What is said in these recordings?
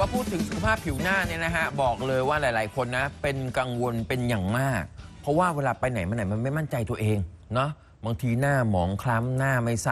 ว่าพูดถึงสุขภาพผิวหน้าเนี่ยนะฮะบอกเลยว่าหลาย ๆ คนนะ เป็นกังวลเป็นอย่างมาก เพราะว่าเวลาไปไหนมาไหนมันไม่มั่นใจตัวเองเนาะบางทีหน้าหมองคล้ำหน้าไม่ใส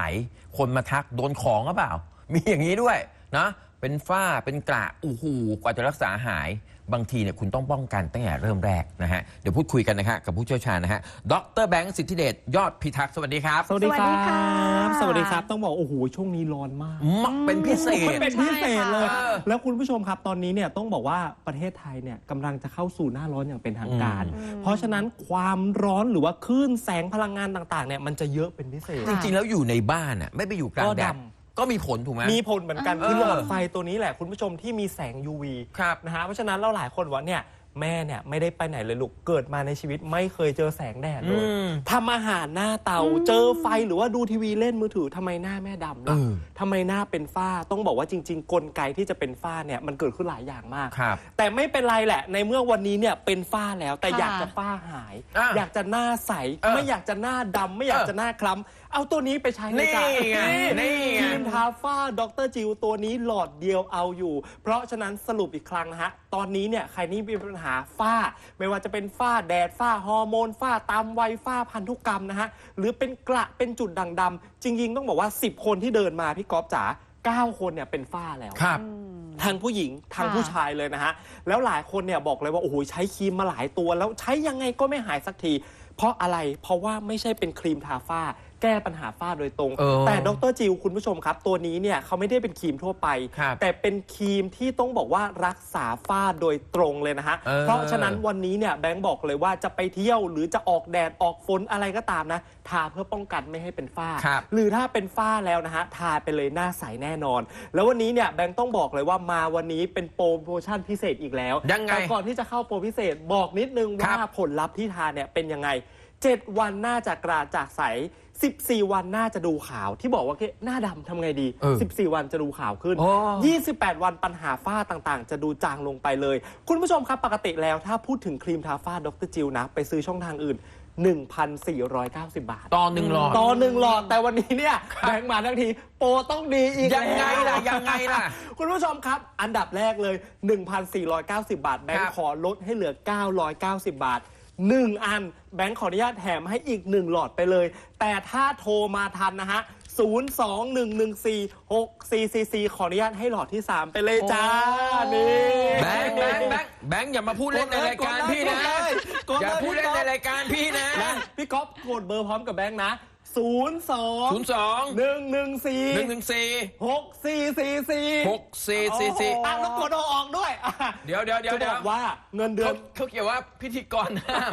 คนมาทักโดนของหรือเปล่า มีอย่างนี้ด้วยนะเป็นฝ้าเป็นกระอู้หูกว่าจะรักษาหาย บางทีเนี่ยคุณต้องป้องกันตั้งแต่เริ่มแรกนะฮะ เดี๋ยวพูดคุยกันนะฮะกับผู้เชี่ยวชาญนะฮะ ดรแบงค์สิทธิเดชยอดพิทักษ์สวัสดีครับ สวัสดีคสวัสดีรัค่ะบสวัสดีครับ ต้องบอกโอ้โหช่วงนี้ร้อนมากมักเป็นพิเศมันษเป็นพิเศษเลยใช่ค่ะแล้วคุณผู้ชมครับตอนนี้เนี่ยต้องบอกว่าประเทศไทยเนี่ยกำลังจะเข้าสู่หน้าร้อนอย่างเป็นทางการอืมเพราะฉะนั้นความร้อนหรือว่าคลื่นแสงพลังงานต่างๆเนี่ยมันจะเยอะเป็นพิเศษ จริงๆแล้วอยู่ในบ้านอะไม่ไปอยู่กลางแดก็ดด ก็มีผลถูกไหม มีผลเหมือนกันเออคือหลอดไฟตัวนี้แหละคุณผู้ชมที่มีแสง UV ครับ นะฮะเพราะฉะนั้นเราหลายคนว่าเนี่ย แม่เนี่ยไม่ได้ไปไหนเลยลูกเกิดมาในชีวิตไม่เคยเจอแสงแดดเลยอืม ทำอาหารหน้าเตาเจอไฟหรือว่าดูทีวีเล่นมือถือทำไมหน้าแม่ดำล่ะเออ ทำไมหน้าเป็นฝ้าต้องบอกว่าจริง ๆ กลไกที่จะเป็นฝ้าเนี่ยมันเกิดขึ้นหลายอย่างมาก ครับ แต่ไม่เป็นไรแหละ ในเมื่อวันนี้เนี่ยเป็นฝ้าแล้วแต่ค่ะอยากจะฝ้าหาย อะอยากจะหน้าใส เออไม่อยากจะหน้าดำไม่อยากเออจะหน้าคล้ำเอาตัวนี้ไปใช้เลยนี่จ้ะไงนี่ไง ครีมทาฝ้าดรจิวตัวนี้หลอดเดียวเอาอยู่ เพราะฉะนั้นสรุปอีกครั้งนะฮะ ตอนนี้เนี่ยใครนี่มีปัญหาฝ้า ไม่ว่าจะเป็นฝ้าแดดฝ้าฮอร์โมนฝ้าตามวัยฝ้าพันธุกรรมนะฮะหรือเป็นกระเป็นจุดด่างดำจริงๆต้องบอกว่า 10 คนที่เดินมาพี่ก๊อฟจ๋า9 คนเนี่ยเป็นฝ้าแล้ว ครับทั้งผู้หญิงทั้งค่ะผู้ชายเลยนะฮะ แล้วหลายคนเนี่ยบอกเลยว่า โอ้โหใช้ครีมมาหลายตัว แล้วใช้ยังไงก็ไม่หายสักที เพราะอะไรเพราะว่าไม่ใช่เป็นครีมทาฝ้า แก้ปัญหาฝ้าโดยตรง เออแต่ดรจิวคุณผู้ชมครับ ตัวนี้เนี่ยเขาไม่ได้เป็นครีมทั่วไป ครับแต่เป็นครีมที่ต้องบอกว่ารักษาฝ้าโดยตรงเลยนะฮะ เออ เพราะฉะนั้นวันนี้เนี่ยแบงค์บอกเลยว่าจะไปเที่ยวหรือจะออกแดดออกฝนอะไรก็ตามนะ ทาเพื่อป้องกันไม่ให้เป็นฝ้า ครับ หรือถ้าเป็นฝ้าแล้วนะฮะ ทาไปเลยหน้าใสแน่นอน แล้ววันนี้เนี่ยแบงค์ต้องบอกเลยว่ามาวันนี้เป็นโปรโมชั่นพิเศษอีกแล้วยังไงแต่ก่อนที่จะเข้าโปรพิเศษบอกนิดนึงครัว่าบผลลัพธ์ที่ทานเนี่ยเป็นยังไง 7 วันหน้าจะกราจากใส 14 วันหน้าจะดูขาวที่บอกว่าแค่หน้าดำทำไงดี เออ14 วันจะดูขาวขึ้นโอ้28 วันปัญหาฝ้าต่างๆ จะดูจางลงไปเลย คุณผู้ชมครับปกติแล้วถ้าพูดถึงครีมทาฝ้าดรจิวนะ ไปซื้อช่องทางอื่น 1,490 บาทตอนหนึ่งหลอด ต่อหนึ่งหลอดแต่วันนี้เนี่ยแบงค์มาทั้งทีโปรต้องดีอีกยังไงล่ะแวยังไงล่ะคุณผู้ชมครับ อันดับแรกเลย 1,490 บาท แบงครัค์บขอลดให้เหลือ 990 บาท 1 อัน แบงค์ขออนุญาตแถมให้อีก 1 หลอดไปเลย แต่ถ้าโทรมาทันนะฮะ 021146444 ขออนุญาตให้หลอดที่ 3 ไปเลยจ้า นี่ แบงค์แบงค์แบงค์แบงค์อย่ามาพูดเล่นในรายการพี่นะกดเลยอย่าพูดเล่นในรายการพี่นะ นะพี่ก๊อฟกดเบอร์พร้อมกับแบงค์นะ 02ศูนย์สอง114หนึ่งหนึ่งสี่6444หกสี่สี่สี่อะแล้วกดเอาออกด้วยอะเดี๋ยวเดี๋ยวเดี๋ยวจะเดี๋บยอวกว่าเงินเดือเขานเขาเขียนว่าพิธีกรห้าม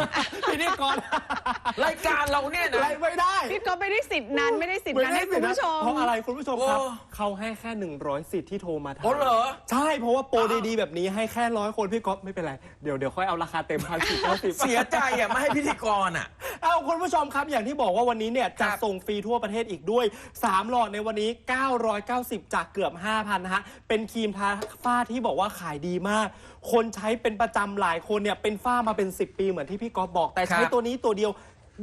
พิธีกรรายการเราเนี่ยนะไรไม่ได้พี่ก็ไม่ได้สิทธิ์นั้นไม่ได้สิทธิ์นั้นให้คุณผู้ชมเพราะอะไรคุณผู้ชมครับโอ้เขาให้แค่100สิทธิ์ที่โทรมาทาโอ้เหรอใช่เพราะว่าโปรดีๆแบบนี้ให้แค่ร้อยคนพี่ก๊อฟไม่เป็นไรเดี๋ยวเดี๋ยวค่อยเอาราคาเต็มพันสี่เก้าสิบเสียใจอะไม่ให้พิธีกรอะ เอาคุณผู้ชมครับอย่างที่บอกว่าวันนี้เนี่ยจะครับส่งฟรีทั่วประเทศอีกด้วย 3 หลอดในวันนี้ 990 จากเกือบ 5,000นะฮะ เป็นครีมทาฝ้าที่บอกว่าขายดีมาก คนใช้เป็นประจำหลายคนเนี่ยเป็นฝ้ามาเป็น 10 ปีเหมือนที่พี่ก๊อฟบอกแต่ใช้ครับตัวนี้ตัวเดียว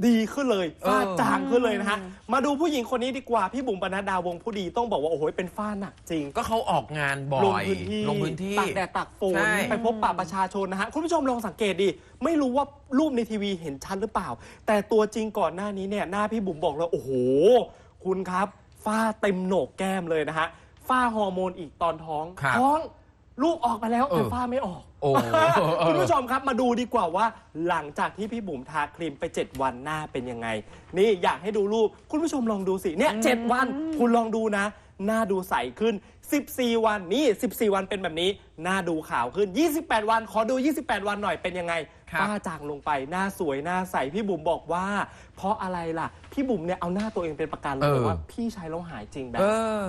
ดีขึ้นเลยฝ้าเออจางขึ้นเลยนะฮะ มาดูผู้หญิงคนนี้ดีกว่า พี่บุ๋มปนัดดาวงผู้ดีต้องบอกว่า โอ้โห เป็นฝ้าหนักจริง ก็เขาออกงานบ่ลงอยพื้นที่ลงพื้นที่ตากแดดตากฝน ใช่ ไปพบปะประชาชนนะฮะ คุณผู้ชมลองสังเกตดิ ไม่รู้ว่ารูปในทีวีเห็นชัดหรือเปล่า แต่ตัวจริงก่อนหน้านี้เนี่ยหน้าพี่บุ๋มบอกเลยโอ้โห คุณครับฝ้าเต็มโหนกแก้มเลยนะฮะฝ้าฮอร์โมนอีกตอนท้องครับ ท้อง ลูกออกมาแล้วแต่เออฝ้าไม่ออก โอ้ คุณผู้ชมครับมาดูดีกว่าว่า หลังจากที่พี่บุ๋มทาครีมไป 7 วันหน้าเป็นยังไง นี่อยากให้ดูรูปคุณผู้ชมลองดูสิเนี่ยเจ็ดวันคุณลองดูนะ หน้าดูใสขึ้น 14 วันนี่ 14 วันเป็นแบบนี้ หน้าดูขาวขึ้น 28 วัน ขอดู 28 วันหน่อยเป็นยังไงครับ ฝ้าจางลงไปหน้าสวยหน้าใสพี่บุ๋มบอกว่า เพราะอะไรล่ะ พี่บุ๋มเนี่ยเอาหน้าตัวเองเป็นประกันเลยเออบอกว่าพี่ใช้แล้วหายจริงแบบ เออ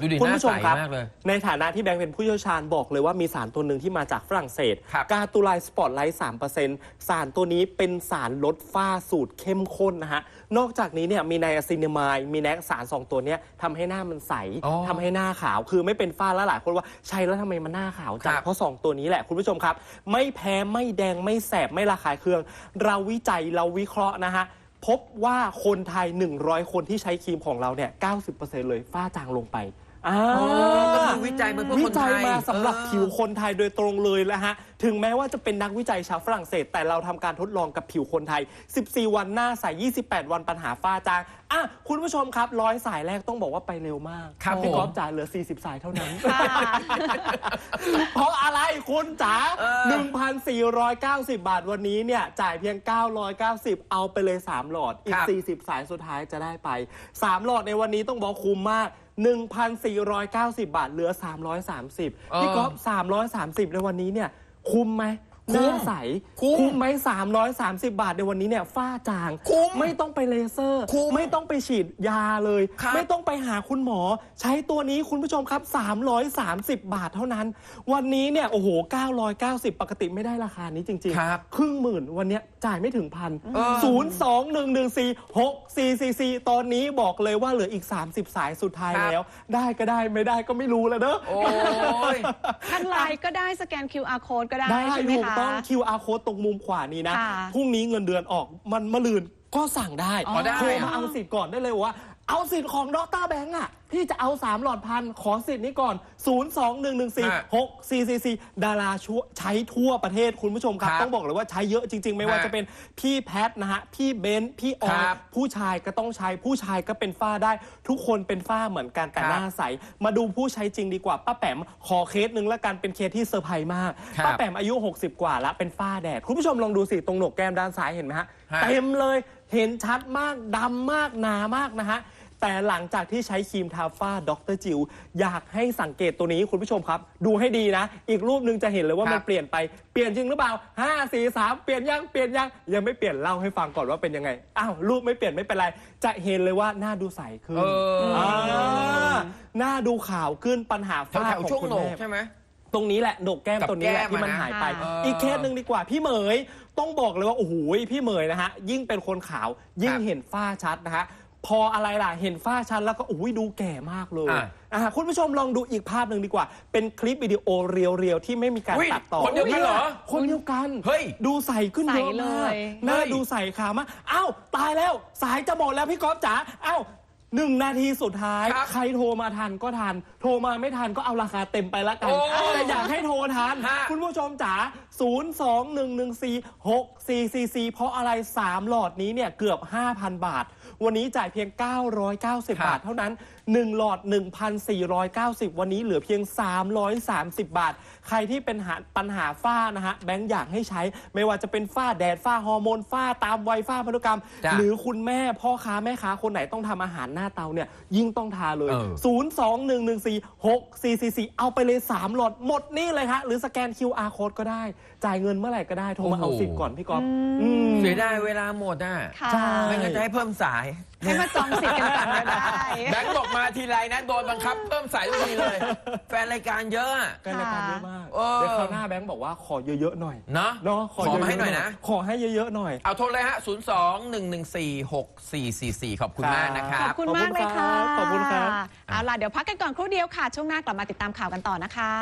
ดูดิคุณหน้าผู้ชใสมครับมากเลยในฐานะที่แบงค์เป็นผู้เชี่ยวชาญบอกเลยว่ามีสารตัวหนึ่งที่มาจากฝรั่งเศส ครับกาตูไลสปอตไลท์3%สารตัวนี้เป็นสารลดฝ้าสูตรเข้มข้นนะฮะ นอกจากนี้เนี่ยมีไนอะซินามายมีแนกสาร2ตัวเนี้ยทำให้หน้ามันใสอ๋อทำให้หน้าขาว คือไม่เป็นฝ้าแล้วหลายคนว่าใช้แล้วทำไมมันหน้าขาวจังครับเพราะ2ตัวนี้แหละคุณผู้ชมครับ ไม่แพ้ไม่แดงไม่แสบไม่ระคายเคือง เราวิจัยเราวิเคราะห์นะฮะพบว่าคนไทย 100 คนที่ใช้ครีมของเราเนี่ย90%เลยฝ้าจางลงไป อ่าอ๋อก็คือวิจัยมาเพื่อวิคนไทจัยยมาสำหรับเออผิวคนไทยโดยตรงเลยแล้วฮะ ถึงแม้ว่าจะเป็นนักวิจัยชาวฝรั่งเศส แต่เราทำการทดลองกับผิวคนไทย 14 วันหน้าใส 28 วันปัญหาฝ้าจางอะคุณผู้ชมครับร้อยสายแรกต้องบอกว่าไปเร็วมากครับพี่ผม ก๊อฟจ๋าเหลือ 40 สายเท่านั้น ค่ะ เพราะอะไรคุณจ๋าเออ 1,490 บาทวันนี้เนี่ย จ่ายเพียง 990 เอาไปเลย 3 หลอด อีคก รับ40 สายสุดท้ายจะได้ไป 3 หลอดในวันนี้ต้องบอกคุ้มมาก 1,490 บาทเหลือ 330 พี่ก๊อฟ330 ในวันนี้เนี่ย คุ้มไหมห คุ้มน้าใสคุ้มไหม330บาทในวันนี้เนี่ยฝ้าจาง คุ้ม ไม่ต้องไปเลเซอร์ คุ้มไม่ต้องไปฉีดยาเลย ครับไม่ต้องไปหาคุณหมอ ใช้ตัวนี้คุณผู้ชมครับ 330 บาทเท่านั้น วันนี้เนี่ยโอ้โห 990 ปกติไม่ได้ราคานี้จริงครับครึ่งหมื่นวันเนี้ยจ่ายไม่ถึงพันเออ ศูนย์สองหนึ่งหนึ่งสี่หกสี่สี่สี่ตอนนี้บอกเลยว่าเหลืออีก 30 สายสุดท้ายครับแล้ว ได้ก็ได้ไม่ได้ก็ไม่รู้แล้วเนอะ โอ้ย ทางไลน์ก็ได้สแกน QR code ก็ได้ได้ใช่ไหมถูกคะต้อง QR code ตรงมุมขวานี้นะ ค่ะ พรุ่งนี้เงินเดือนออกมันมะลืนก็สั่งได้อ๋อได้ โทรอะมาเอาสิทธิ์ก่อนได้เลยว่า เอาสิทธิ์ของดรแบงค์อะ พี่จะเอา 3 หลอดพันขอสิทธิ์นี้ก่อน 0 2 1 1 4 6 4 4 4 ดาราชั่วใช้ทั่วประเทศคุณผู้ชมครับ ครับต้องบอกเลยว่าใช้เยอะจริง ๆ ไม่ว่าฮะจะเป็นพี่แพทนะฮะ พี่เบนซ์พี่ออคยรับผู้ชายก็ต้องใช้ผู้ชายก็เป็นฝ้าได้ ทุกคนเป็นฝ้าเหมือนกันแต่ครับหน้าใส มาดูผู้ใช้จริงดีกว่าป้าแปมขอเคสหนึ่งละกันเป็นเคสที่เซอร์ไพรส์มากครับ ป้าแปมอายุ 60 กว่าแล้วเป็นฝ้าแดดคุณผู้ชมลองดูสิตรงโหนกแก้มด้านซ้ายเห็นไหมฮะฮะ เต็มเลยเห็นชัดมากดำมากหนามากนะฮะ แต่หลังจากที่ใช้ครีมทาฝ้าดรจิว อยากให้สังเกตตัวนี้คุณผู้ชมครับ ดูให้ดีนะ อีกรูปหนึ่งจะเห็นเลยว่าครับมันเปลี่ยนไปเปลี่ยนจริงหรือเปล่า 5 4 3 เปลี่ยนยังเปลี่ยนยังยังไม่เปลี่ยนเล่าให้ฟังก่อนว่าเป็นยังไงอ้าวรูปไม่เปลี่ยนไม่เป็นไร จะเห็นเลยว่าหน้าดูใสขึ้นเอออ่าหน้าดูขาวขึ้นปัญหาแถฝ้าวๆของช่วงคุณโหนกแม่ ใช่ไหม ตรงนี้แหละโหนกแก้มกับตัวนี้แหละแก้มที่มันอะนะหายไปค่ะอีกเคสหนึ่งดีกว่าพี่เหมย ต้องบอกเลยว่า โอ้โหพี่เหมยนะฮะ ยิ่งเป็นคนขาวยิ่งครับเห็นฝ้าชัดนะฮะ พออะไรล่ะ เห็นฝ้าชัดแล้วก็โอ้ยดูแก่มากเลยอะ อะคุณผู้ชมลองดูอีกภาพหนึ่งดีกว่า เป็นคลิปวิดีโอเรียวๆ ที่ไม่มีการอุ๊ยตัดต่อคนเดียวกันเหรอคนเดียวกันเฮ้ยดูใสขึ้นเยอะใสเลมากย หน้าเฮ้ย ดูใสขาวมากอ้าวตายแล้วสายจะหมดแล้วพี่ก๊อฟจ๋าอ้าวหนึ่งนาทีสุดท้าย ครับใครโทรมาทันก็ทัน โทรมาไม่ทันก็เอาราคาเต็มไปละกันโอ้แต่อยากให้โทรทัน ฮะ คุณผู้ชมจ๋า 021146444 เพราะอะไร 3 หลอดนี้เนี่ย เกือบ 5,000 บาท วันนี้จ่ายเพียง 990 บาทเท่านั้น 1 หลอด 1,490 วันนี้เหลือเพียง 330 บาท ใครที่เป็นหาปัญหาฝ้านะฮะแบงค์อยากให้ใช้ ไม่ว่าจะเป็นฝ้าแดดฝ้าฮอร์โมนฝ้าตามวัยฝ้าพันธุกรรม จ้ะหรือคุณแม่พ่อค้าแม่ค้าคนไหนต้องทำอาหารหน้าเตาเนี่ย ยิ่งต้องทาเลย เออ 021146444 เอาไปเลย 3 หลอดหมดนี่เลยฮะหรือสแกน QR code ก็ได้ จ่ายเงินเมื่อไหร่ก็ได้โทรมาเอาโอ้โห สิทธิ์ก่อนพี่ก๊อฟอืม เสียดายเวลาหมดอะค่ะ ใช่ ไม่งั้นจะให้เพิ่มสาย ให้มาจองสิทธิ์กันก่อนก็ได้แบงค์บอกมาทีไรนะโดนบังคับเพิ่มสายทุกทีเลย แฟนรายการเยอะอะกันรายการเยอะมากเออ เดี๋ยวคราวหน้าแบงค์บอกว่าขอเยอะๆหน่อยเนาะเนาะขอเยะๆมาให้หน่อยนะ ขอให้เยอะๆหน่อย เอาโทรเลยฮะ 0 2 1 1 4 6 4 4 4 ขอบคุณมากนะคขรัอบ บคุณมากเลยค่ะขอบคุณครับ เอาล่ะ เดี๋ยวพักกันก่อนครู่เดียวค่ะ ช่วงหน้ากลับมาติดตามข่าวกันต่อนะคะ